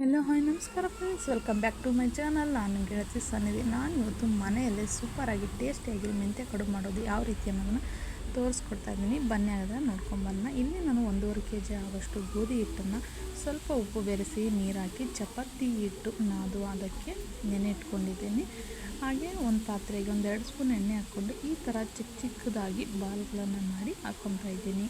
Hello hi ನಮಸ್ಕಾರ friends welcome back to my channel ನಾನು ಗೆಳತಿ ಸನ್ನಿಧಿ. ನಾನು ಇವತ್ತು ಮನೆಯಲ್ಲೇ ಸೂಪರಾಗಿ ಟೇಸ್ಟಿಯಾಗಿ ಮೆಂತ್ಯ ಕಡುಬು ಮಾಡೋದು ಯಾವ ರೀತಿ ಅನ್ನೋದನ್ನು ತೋರಿಸ್ಕೊಡ್ತಾ ಇದ್ದೀನಿ. ಬನ್ನಿ ಆಗಿದ್ರೆ ನೋಡ್ಕೊಂಬನ್ನ ಇಲ್ಲಿ ನಾನು ಒಂದೂವರೆ ಕೆ ಜಿ ಆಗೋಷ್ಟು ಗೋಧಿ ಹಿಟ್ಟನ್ನು ಸ್ವಲ್ಪ ಉಪ್ಪು ಬೆರೆಸಿ ನೀರಾಕಿ ಚಪಾತಿ ಹಿಟ್ಟು ನಾದು ಅದಕ್ಕೆ ನೆನೆ ಇಟ್ಕೊಂಡಿದ್ದೀನಿ. ಹಾಗೆ ಒಂದು ಪಾತ್ರೆಗೆ ಒಂದು ಎರಡು ಸ್ಪೂನ್ ಎಣ್ಣೆ ಹಾಕ್ಕೊಂಡು ಈ ಥರ ಚಿಕ್ಕ ಚಿಕ್ಕದಾಗಿ ಬಾಲ್ಗಳನ್ನು ಮಾಡಿ ಹಾಕ್ಕೊತಾ ಇದ್ದೀನಿ.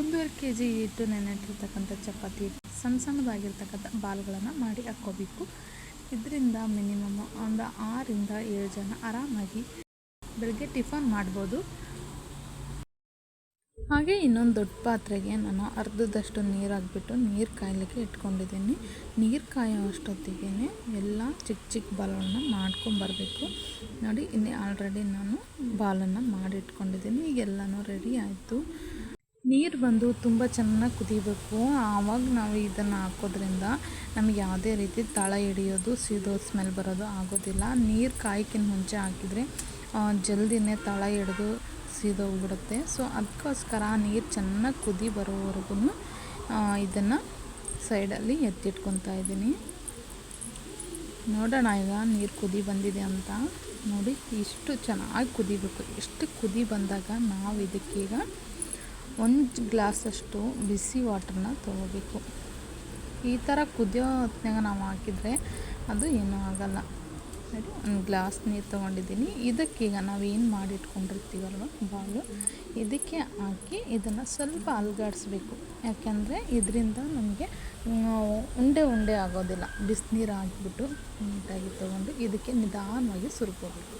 ಒಂದೂವರೆ ಕೆ ಜಿ ಹಿಟ್ಟು ನೆನೆಟ್ಟಿರ್ತಕ್ಕಂಥ ಚಪಾತಿ ಸಣ್ಣ ಸಣ್ಣದಾಗಿರ್ತಕ್ಕಂಥ ಬಾಲ್ಗಳನ್ನು ಮಾಡಿ ಹಾಕ್ಕೋಬೇಕು. ಇದರಿಂದ ಮಿನಿಮಮ್ ಒಂದು ಆರಿಂದ ಏಳು ಜನ ಆರಾಮಾಗಿ ಬೆಳಗ್ಗೆ ಟಿಫನ್ ಮಾಡ್ಬೋದು. ಹಾಗೆ ಇನ್ನೊಂದು ದೊಡ್ಡ ಪಾತ್ರೆಗೆ ನಾನು ಅರ್ಧದಷ್ಟು ನೀರು ಹಾಕ್ಬಿಟ್ಟು ನೀರು ಕಾಯಲಿಕ್ಕೆ ಇಟ್ಕೊಂಡಿದ್ದೀನಿ. ನೀರು ಕಾಯೋ ಅಷ್ಟೊತ್ತಿಗೆ ಎಲ್ಲ ಚಿಕ್ಕ ಚಿಕ್ಕ ಬಾಲನ್ನು ಮಾಡ್ಕೊಂಬರ್ಬೇಕು ನೋಡಿ, ಇನ್ನೇ ಆಲ್ರೆಡಿ ನಾನು ಬಾಲನ್ನು ಮಾಡಿ ಇಟ್ಕೊಂಡಿದ್ದೀನಿ ಈಗೆಲ್ಲನೂ ರೆಡಿ ಆಯಿತು. ನೀರು ಬಂದು ತುಂಬ ಚೆನ್ನಾಗಿ ಕುದಿಬೇಕು. ಆವಾಗ ನಾವು ಇದನ್ನು ಹಾಕೋದ್ರಿಂದ ನಮಗೆ ಯಾವುದೇ ರೀತಿ ತಳ ಹಿಡಿಯೋದು, ಸೀದೋ ಸ್ಮೆಲ್ ಬರೋದು ಆಗೋದಿಲ್ಲ. ನೀರು ಕಾಯಕ್ಕಿಂತ ಮುಂಚೆ ಹಾಕಿದರೆ ಜಲ್ದಿನೇ ತಳ ಹಿಡಿದು ಸೀದೋಗ್ಬಿಡುತ್ತೆ ಸೊ ಅದಕ್ಕೋಸ್ಕರ ನೀರು ಚೆನ್ನಾಗಿ ಕುದಿ ಬರೋವರೆಗೂ ಇದನ್ನು ಸೈಡಲ್ಲಿ ಎತ್ತಿಟ್ಕೊತಾ ಇದ್ದೀನಿ. ನೋಡೋಣ ಈಗ ನೀರು ಕುದಿ ಬಂದಿದೆ ಅಂತ. ನೋಡಿ, ಇಷ್ಟು ಚೆನ್ನಾಗಿ ಕುದಿಬೇಕು. ಎಷ್ಟು ಕುದಿ ಬಂದಾಗ ನಾವು ಇದಕ್ಕೀಗ ಒಂದು ಗ್ಲಾಸಷ್ಟು ಬಿಸಿ ವಾಟ್ರನ್ನ ತೊಗೋಬೇಕು. ಈ ಥರ ಕುದಿಯೋ ಹೊತ್ನಾಗ ನಾವು ಹಾಕಿದರೆ ಅದು ಏನೂ ಆಗಲ್ಲ. ನೋಡಿ ಒಂದು ಗ್ಲಾಸ್ ನೀರು ತೊಗೊಂಡಿದ್ದೀನಿ. ಇದಕ್ಕೀಗ ನಾವು ಏನು ಮಾಡಿ ಇಟ್ಕೊಂಡಿರ್ತೀವಲ್ವ ಬಾಲು? ಇದಕ್ಕೆ ಹಾಕಿ ಇದನ್ನು ಸ್ವಲ್ಪ ಅಲ್ಗಾಡಿಸ್ಬೇಕು. ಯಾಕೆಂದರೆ ಇದರಿಂದ ನಮಗೆ ಉಂಡೆ ಉಂಡೆ ಆಗೋದಿಲ್ಲ. ಬಿಸಿನೀರು ಹಾಕಿಬಿಟ್ಟು ನೀಟಾಗಿ ತೊಗೊಂಡು ಇದಕ್ಕೆ ನಿಧಾನವಾಗಿ ಸುರ್ಕೋಬೇಕು.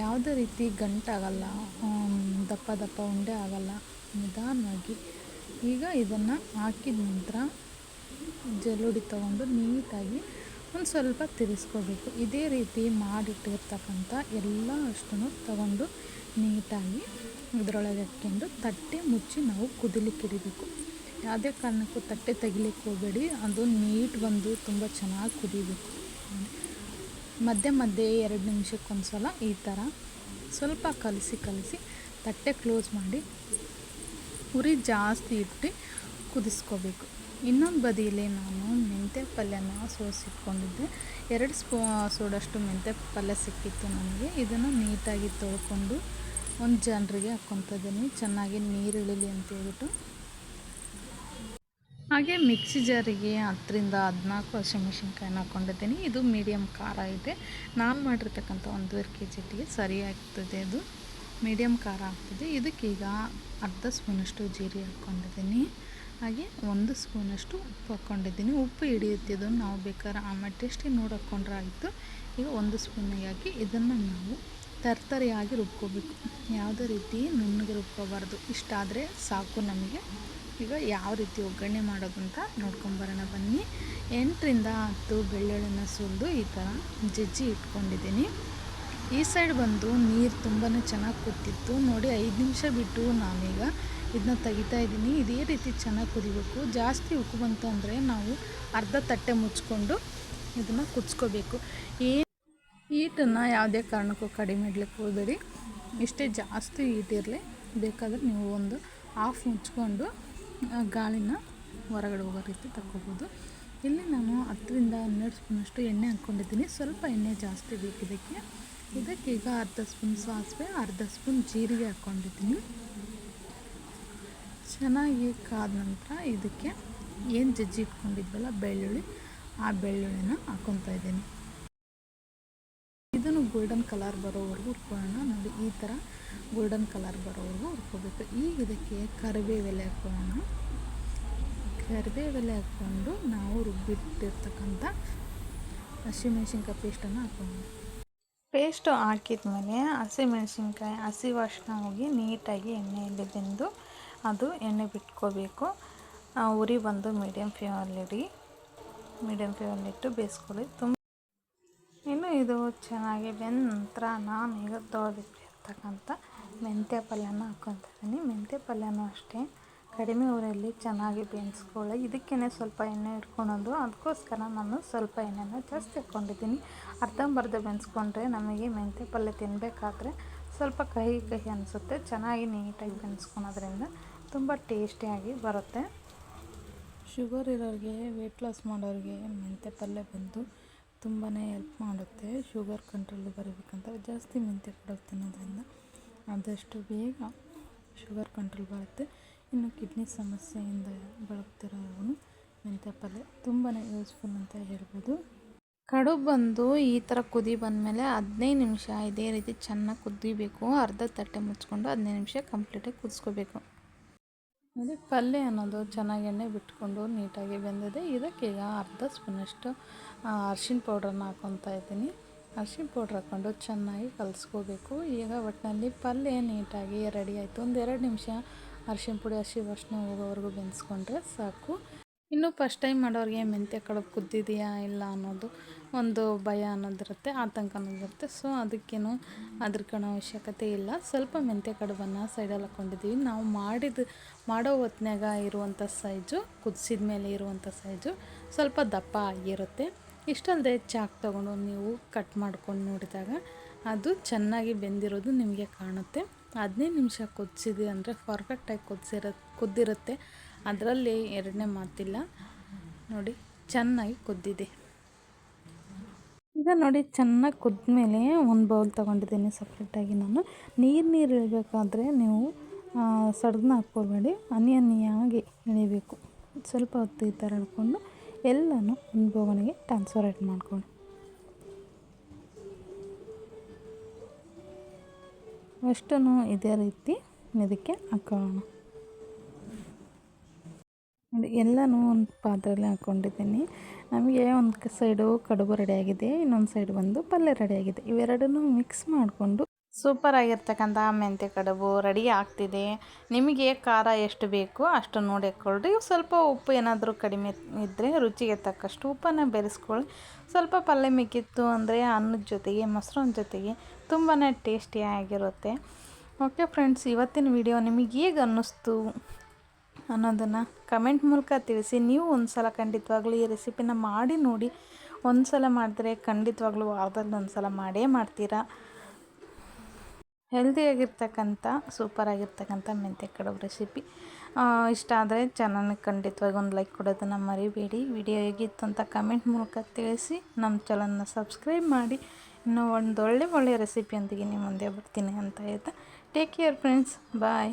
ಯಾವುದೇ ರೀತಿ ಗಂಟಾಗಲ್ಲ ದಪ್ಪ ದಪ್ಪ ಉಂಡೆ ಆಗಲ್ಲ, ನಿಧಾನವಾಗಿ ಈಗ ಇದನ್ನು ಹಾಕಿದ ನಂತರ ಜಲ್ಲುಡಿ ತೊಗೊಂಡು ನೀಟಾಗಿ ಒಂದು ಸ್ವಲ್ಪ ತಿರ್ಸ್ಕೋಬೇಕು. ಇದೇ ರೀತಿ ಮಾಡಿಟ್ಟಿರ್ತಕ್ಕಂಥ ಎಲ್ಲ ಅಷ್ಟನ್ನು ತಗೊಂಡು ನೀಟಾಗಿ ಇದರೊಳಗೆ ಹಾಕ್ಕೊಂಡು ತಟ್ಟೆ ಮುಚ್ಚಿ ನಾವು ಕುದಿಲಿಕ್ಕೆ ಇಡಬೇಕು. ಯಾವುದೇ ಕಾರಣಕ್ಕೂ ತಟ್ಟೆ ತೆಗಿಲಿಕ್ಕೆ ಹೋಗಬೇಡಿ. ಅದು ನೀಟ್ ಬಂದು ತುಂಬ ಚೆನ್ನಾಗಿ ಕುದಿಬೇಕು. ಮಧ್ಯೆ ಮಧ್ಯೆ ಎರಡು ನಿಮಿಷಕ್ಕೊಂದು ಸಲ ಈ ಥರ ಸ್ವಲ್ಪ ಕಲಸಿ ಕಲಸಿ ತಟ್ಟೆ ಕ್ಲೋಸ್ ಮಾಡಿ ಉರಿ ಜಾಸ್ತಿ ಇಟ್ಟು ಕುದಿಸ್ಕೋಬೇಕು. ಇನ್ನೊಂದು ಬದಿಯಲ್ಲಿ ನಾನು ಮೆಂತ್ಯ ಪಲ್ಯನ ಸೋಸಿಟ್ಕೊಂಡಿದ್ದೆ. ಎರಡು ಸ್ಪೂ, ಸೋಡಷ್ಟು ಮೆಂತ್ಯ ಪಲ್ಯ ಸಿಕ್ಕಿತ್ತು ನನಗೆ. ಇದನ್ನು ನೀಟಾಗಿ ತೊಳ್ಕೊಂಡು ಒಂದು ಜನರಿಗೆ ಹಾಕ್ಕೊತ ಇದ್ದೀನಿ. ಚೆನ್ನಾಗಿ ನೀರು ಇಳಿಲಿ ಅಂತ ಹೇಳ್ಬಿಟ್ಟು ಹಾಗೆ ಮಿಕ್ಸಿ ಜಾರಿಗೆ ಹತ್ತರಿಂದ ಹದಿನಾಲ್ಕು ಹಸಿಮೆಣ್ಸಿನ್ಕಾಯಿನ ಹಾಕ್ಕೊಂಡಿದ್ದೀನಿ ಇದು ಮೀಡಿಯಮ್ ಖಾರ ಇದೆ. ನಾನು ಮಾಡಿರ್ತಕ್ಕಂಥ ಒಂದೂವರೆ ಕೆ ಜಿ ಟಿಗೆ ಸರಿ ಆಗ್ತದೆ ಅದು. ಮೀಡಿಯಮ್ ಖಾರ ಆಗ್ತದೆ. ಇದಕ್ಕೀಗ ಅರ್ಧ ಸ್ಪೂನಷ್ಟು ಜೀರಿಗೆ ಹಾಕ್ಕೊಂಡಿದ್ದೀನಿ ಹಾಗೆ ಒಂದು ಸ್ಪೂನಷ್ಟು ಉಪ್ಪು ಹಾಕ್ಕೊಂಡಿದ್ದೀನಿ ಉಪ್ಪು ಹಿಡಿಯುತ್ತಿದ್ದು ನಾವು ಬೇಕಾದ್ರೆ ಆಮೇಲೆ ಟೇಸ್ಟಿ ನೋಡಿ ಆಯಿತು. ಈಗ ಒಂದು ಸ್ಪೂನಿಗೆ ಹಾಕಿ ಇದನ್ನು ನಾವು ತರ್ತರಿಯಾಗಿ ರುಬ್ಕೋಬೇಕು. ಯಾವುದೇ ರೀತಿ ನುಣ್ಣಗೆ ರುಬ್ಕೋಬಾರ್ದು. ಇಷ್ಟಾದರೆ ಸಾಕು ನಮಗೆ. ಈಗ ಯಾವ ರೀತಿ ಒಗ್ಗರಣೆ ಮಾಡೋದು ಅಂತ ನೋಡ್ಕೊಂಬರೋಣ ಬನ್ನಿ. ಎಂಟರಿಂದ ಹತ್ತು ಬೆಳ್ಳುಳ್ಳಿನ ಸುಲಿದು ಈ ಥರ ಜಜ್ಜಿ ಇಟ್ಕೊಂಡಿದ್ದೀನಿ. ಈ ಸೈಡ್ ಬಂದು ನೀರು ತುಂಬಾ ಚೆನ್ನಾಗಿ ಕುದ್ದಿತ್ತು ನೋಡಿ ಐದು ನಿಮಿಷ ಬಿಟ್ಟು ನಾನೀಗ ಇದನ್ನ ತೆಗಿತಾ ಇದ್ದೀನಿ. ಇದೇ ರೀತಿ ಚೆನ್ನಾಗಿ ಕುದಿಬೇಕು. ಜಾಸ್ತಿ ಉಕ್ಕು ಬಂತು ಅಂದರೆ ನಾವು ಅರ್ಧ ತಟ್ಟೆ ಮುಚ್ಕೊಂಡು ಇದನ್ನು ಕುದಿಸ್ಕೋಬೇಕು. ಈ ಈಟನ್ನು ಯಾವುದೇ ಕಾರಣಕ್ಕೂ ಕಡಿಮೆ ಇಡ್ಲಿಕ್ಕೆ ಹೋಗಬೇಡಿ. ಇಷ್ಟೇ ಜಾಸ್ತಿ ಈಟಿರಲಿ ಬೇಕಾದರೆ ನೀವು ಒಂದು ಆಫ್ ಮುಚ್ಕೊಂಡು ಗಾಳಿನ ಹೊರಗಡೆ ಹೋಗೋ ರೀತಿ ತಗೋಬೋದು ಇಲ್ಲಿ ನಾನು ಹತ್ತರಿಂದ ಹನ್ನೆರಡು ಸ್ಪೂನಷ್ಟು ಎಣ್ಣೆ ಹಾಕ್ಕೊಂಡಿದ್ದೀನಿ. ಸ್ವಲ್ಪ ಎಣ್ಣೆ ಜಾಸ್ತಿ ಬೇಕು ಇದಕ್ಕೆ. ಇದಕ್ಕೀಗ ಅರ್ಧ ಸ್ಪೂನ್ ಸಾಸಿವೆ, ಅರ್ಧ ಸ್ಪೂನ್ ಜೀರಿಗೆ ಹಾಕ್ಕೊಂಡಿದ್ದೀನಿ. ಚೆನ್ನಾಗಿ ಕಾದ ನಂತರ ಇದಕ್ಕೆ ಏನು ಜಜ್ಜಿ ಇಟ್ಕೊಂಡಿದ್ವಲ್ಲ, ಬೆಳ್ಳುಳ್ಳಿ, ಆ ಬೆಳ್ಳುಳ್ಳಿನ ಹಾಕ್ಕೊತಾ ಇದ್ದೀನಿ. ಇದನ್ನು ಗೋಲ್ಡನ್ ಕಲರ್ ಬರೋವರೆಗೂ ಹುರ್ಕೊಳ್ಳೋಣ ನೋಡಿ, ಈ ಥರ ಗೋಲ್ಡನ್ ಕಲರ್ ಬರೋವರೆಗೂ ಹುರ್ಕೋಬೇಕು ಈಗ ಇದಕ್ಕೆ ಕರಿಬೇವೆಲೆ ಹಾಕ್ಕೊಳ್ಳೋಣ ಕರಿಬೇವೆಲೆ ಹಾಕ್ಕೊಂಡು ನಾವು ರುಬ್ಬಿಟ್ಟಿರ್ತಕ್ಕಂಥ ಹಸಿಮೆಣ್ಸಿನ್ಕಾಯಿ ಪೇಸ್ಟನ್ನು ಹಾಕೋಣ. ಪೇಸ್ಟು ಹಾಕಿದ್ಮೇಲೆ ಹಸಿಮೆಣ್ಸಿನ್ಕಾಯಿ ಹಸಿ ವಾಸನ ಹೋಗಿ ನೀಟಾಗಿ ಎಣ್ಣೆಯಲ್ಲಿ ಬೆಂದು ಅದು ಎಣ್ಣೆ ಬಿಟ್ಕೋಬೇಕು. ಉರಿ ಬಂದು ಮೀಡಿಯಮ್ ಫ್ಲೇಮಲ್ಲಿಡಿ ಮೀಡಿಯಮ್ ಫ್ಲೇಮಲ್ಲಿಟ್ಟು ಬೇಯಿಸ್ಕೊಳ್ಳಿ. ತುಂಬ ಇದು ಚೆನ್ನಾಗಿ ಬೆಂದ ನಂತರ ನಾನು ಈಗ ತೊಳೆದಿಟ್ಟಿರ್ತಕ್ಕಂಥ ಮೆಂತ್ಯ ಪಲ್ಯನ ಹಾಕ್ಕೊತಿದ್ದೀನಿ. ಮೆಂತ್ಯ ಪಲ್ಯನೂ ಅಷ್ಟೇ. ಕಡಿಮೆ ಊರಲ್ಲಿ ಚೆನ್ನಾಗಿ ಬೇಯಿಸ್ಕೊಳ್ಳಿ. ಇದಕ್ಕೇ ಸ್ವಲ್ಪ ಎಣ್ಣೆ ಇಟ್ಕೊಳೋದು ಅದಕ್ಕೋಸ್ಕರ ನಾನು ಸ್ವಲ್ಪ ಎಣ್ಣೆನ ಜಾಸ್ತಿ ಹಾಕ್ಕೊಂಡಿದ್ದೀನಿ. ಅರ್ಧಂಬರ್ಧ ಬೆನ್ಸ್ಕೊಂಡ್ರೆ ನಮಗೆ ಮೆಂತ್ಯ ಪಲ್ಯ ತಿನ್ನಬೇಕಾದ್ರೆ ಸ್ವಲ್ಪ ಕಹಿ ಕಹಿ ಅನಿಸುತ್ತೆ. ಚೆನ್ನಾಗಿ ನೀಟಾಗಿ ಬೆನ್ಸ್ಕೊಳೋದ್ರಿಂದ ತುಂಬ ಟೇಸ್ಟಿಯಾಗಿ ಬರುತ್ತೆ. ಶುಗರ್ ಇರೋರಿಗೆ ವೆಯ್ಟ್ ಲಾಸ್ ಮಾಡೋರಿಗೆ ಮೆಂತ್ಯ ಪಲ್ಯ ಬಂದು ತುಂಬಾ ಹೆಲ್ಪ್ ಮಾಡುತ್ತೆ. ಶುಗರ್ ಕಂಟ್ರೋಲ್ ಬರಬೇಕಂತ ಜಾಸ್ತಿ ಮೆಂತ್ಯ ಕಡುಬು ತಿನ್ನೋದ್ರಿಂದ ಆದಷ್ಟು ಬೇಗ ಶುಗರ್ ಕಂಟ್ರೋಲ್ ಬರುತ್ತೆ. ಇನ್ನು ಕಿಡ್ನಿ ಸಮಸ್ಯೆಯಿಂದ ಬಳಲ್ತಿರೋರ್ಗು ಮೆಂತ್ಯ ಪಲ್ಯ ತುಂಬಾ ಯೂಸ್ಫುಲ್ ಅಂತ ಹೇಳ್ಬೋದು. ಕಡುಬು ಬಂದು ಈ ಥರ ಕುದಿ ಬಂದಮೇಲೆ ಹದಿನೈದು ನಿಮಿಷ ಇದೇ ರೀತಿ ಚೆನ್ನಾಗಿ ಕುದಿಬೇಕು ಅರ್ಧ ತಟ್ಟೆ ಮುಚ್ಕೊಂಡು ಹದಿನೈದು ನಿಮಿಷ ಕಂಪ್ಲೀಟಾಗಿ ಕುದಿಸ್ಕೋಬೇಕು. ಅದೇ ಪಲ್ಯ ಅನ್ನೋದು ಚೆನ್ನಾಗಿ ಎಣ್ಣೆ ಬಿಟ್ಕೊಂಡು ನೀಟಾಗಿ ಬೆಂದಿದೆ ಇದಕ್ಕೆ ಈಗ ಅರ್ಧ ಸ್ಪೂನಷ್ಟು ಅರ್ಶಿಣ ಪೌಡ್ರನ್ನ ಹಾಕೊತಾ ಇದ್ದೀನಿ ಅರ್ಶಿಣ ಪೌಡ್ರ್ ಹಾಕ್ಕೊಂಡು ಚೆನ್ನಾಗಿ ಕಲಿಸ್ಕೋಬೇಕು ಈಗ ಒಟ್ಟಿನಲ್ಲಿ ಪಲ್ಯ ನೀಟಾಗಿ ರೆಡಿ ಆಯಿತು ಒಂದು ಎರಡು ನಿಮಿಷ ಅರ್ಶಿಣ ಪುಡಿ ಹಸಿ ವಾಸನೆ ಹೋಗೋವರೆಗೂ ಬೆನ್ಸ್ಕೊಂಡ್ರೆ ಸಾಕು ಇನ್ನು ಫಸ್ಟ್ ಟೈಮ್ ಮಾಡೋರಿಗೆ ಮೆಂತ್ಯ ಕಡುಬು ಕುದ್ದಿದೆಯಾ ಇಲ್ಲ ಅನ್ನೋದು ಒಂದು ಭಯ ಅನ್ನೋದಿರುತ್ತೆ, ಆತಂಕ ಅನ್ನೋದಿರುತ್ತೆ. ಸೊ ಅದಕ್ಕೇನು ಕಣ ಅವಶ್ಯಕತೆ ಇಲ್ಲ. ಸ್ವಲ್ಪ ಮೆಂತ್ಯ ಕಡುಬನ್ನು ಸೈಡಲ್ಲಿ ಹಾಕ್ಕೊಂಡಿದ್ದೀವಿ ನಾವು ಮಾಡಿದ, ಮಾಡೋ ಹೊತ್ನ್ಯಾಗ ಇರುವಂಥ ಸೈಜು ಕುದಿಸಿದ ಮೇಲೆ ಇರುವಂಥ ಸೈಜು ಸ್ವಲ್ಪ ದಪ್ಪ ಆಗಿರುತ್ತೆ. ಇಷ್ಟಲ್ಲದೆ ಚಾಕ್ ತೊಗೊಂಡು ನೀವು ಕಟ್ ಮಾಡ್ಕೊಂಡು ನೋಡಿದಾಗ ಅದು ಚೆನ್ನಾಗಿ ಬೆಂದಿರೋದು ನಿಮಗೆ ಕಾಣುತ್ತೆ. ಹದಿನೈದು ನಿಮಿಷ ಕುದಿಸಿದೆ ಅಂದರೆ ಪರ್ಫೆಕ್ಟಾಗಿ ಕುದಿಸಿರ, ಕುದ್ದಿರುತ್ತೆ. ಅದರಲ್ಲಿ ಎರಡನೇ ಮಾತಿಲ್ಲ. ನೋಡಿ, ಚೆನ್ನಾಗಿ ಕುದ್ದಿದೆ. ಈಗ ನೋಡಿ, ಚೆನ್ನಾಗಿ ಕುದ್ಮೇಲೆ ಒಂದು ಬೌಲ್ ತೊಗೊಂಡಿದ್ದೀನಿ ಸಪ್ರೇಟಾಗಿ ನಾನು. ನೀರು ನೀರು ಇಳಬೇಕಾದ್ರೆ ನೀವು ಸಡ್ದನ್ನ ಹಾಕ್ಕೊಳ್ಬೇಡಿ ಹನಿ ಇಳಿಬೇಕು. ಸ್ವಲ್ಪ ಹೊತ್ತು ಈ ಥರ ಹಿಡ್ಕೊಂಡು ಎಲ್ಲನೂ ಒಂದು ಬೋಗಣಿಗೆ ಟ್ರಾನ್ಸ್ಫರೇಟ್ ಮಾಡ್ಕೊಳ್ಳಿ. ಅಷ್ಟನ್ನು ಇದೇ ರೀತಿ ಇದಕ್ಕೆ ಹಾಕೊಳ್ಳೋಣ ಎಲ್ಲನೂ ಒಂದು ಪಾತ್ರೆಯಲ್ಲಿ ಹಾಕ್ಕೊಂಡಿದ್ದೀನಿ ನಮಗೆ ಒಂದು ಸೈಡು ಕಡುಬು ರೆಡಿಯಾಗಿದೆ ಇನ್ನೊಂದು ಸೈಡ್ ಬಂದು ಪಲ್ಯ ರೆಡಿಯಾಗಿದೆ ಇವೆರಡನ್ನೂ ಮಿಕ್ಸ್ ಮಾಡಿಕೊಂಡು ಸೂಪರ್ ಆಗಿರ್ತಕ್ಕಂಥ ಮೆಂತ್ಯ ಕಡುಬು ರೆಡಿ ಆಗ್ತಿದೆ. ನಿಮಗೆ ಖಾರ ಎಷ್ಟು ಬೇಕು ಅಷ್ಟು ನೋಡಿ ಸ್ವಲ್ಪ ಉಪ್ಪು ಏನಾದರೂ ಕಡಿಮೆ ಇದ್ದರೆ ರುಚಿಗೆ ತಕ್ಕಷ್ಟು ಉಪ್ಪನ್ನು ಬೆರೆಸ್ಕೊಳ್ಳಿ. ಸ್ವಲ್ಪ ಪಲ್ಯ ಮಿಕ್ಕಿತ್ತು ಅಂದರೆ ಅನ್ನದ ಜೊತೆಗೆ ಮೊಸರನ್ನ ಜೊತೆಗೆ ತುಂಬಾ ಟೇಸ್ಟಿಯಾಗಿರುತ್ತೆ ಓಕೆ ಫ್ರೆಂಡ್ಸ್ ಇವತ್ತಿನ ವಿಡಿಯೋ ನಿಮಗೆ ಹೇಗೆ ಅನ್ನಿಸ್ತು? ಅನ್ನೋದನ್ನು ಕಮೆಂಟ್ ಮೂಲಕ ತಿಳಿಸಿ. ನೀವು ಒಂದು ಸಲ ಖಂಡಿತವಾಗ್ಲೂ ಈ ರೆಸಿಪಿನ ಮಾಡಿ ನೋಡಿ. ಒಂದು ಸಲ ಮಾಡಿದ್ರೆ ಖಂಡಿತವಾಗ್ಲೂ ವಾರದಲ್ಲಿ ಒಂದು ಸಲ ಮಾಡೇ ಮಾಡ್ತೀರಾ? ಹೆಲ್ದಿಯಾಗಿರ್ತಕ್ಕಂಥ ಸೂಪರಾಗಿರ್ತಕ್ಕಂಥ ಮೆಂತ್ಯ ಕಡುಬು ರೆಸಿಪಿ ಇಷ್ಟ ಆದರೆ ಚಾನಲ್ನ ಖಂಡಿತವಾಗಿ ಒಂದು ಲೈಕ್ ಕೊಡೋದನ್ನು ಮರಿಬೇಡಿ. ವಿಡಿಯೋ ಹೇಗಿತ್ತು ಅಂತ ಕಮೆಂಟ್ ಮೂಲಕ ತಿಳಿಸಿ. ನಮ್ಮ ಚಾನಲ್ನ ಸಬ್ಸ್ಕ್ರೈಬ್ ಮಾಡಿ. ಇನ್ನೂ ಒಂದು ಒಳ್ಳೆ ಒಳ್ಳೆಯ ರೆಸಿಪಿಯೊಂದಿಗೆ ನಿಮ್ಮ ಮುಂದೆ ಬರ್ತೀನಿ ಅಂತ ಹೇಳ್ತಾ. Take care friends bye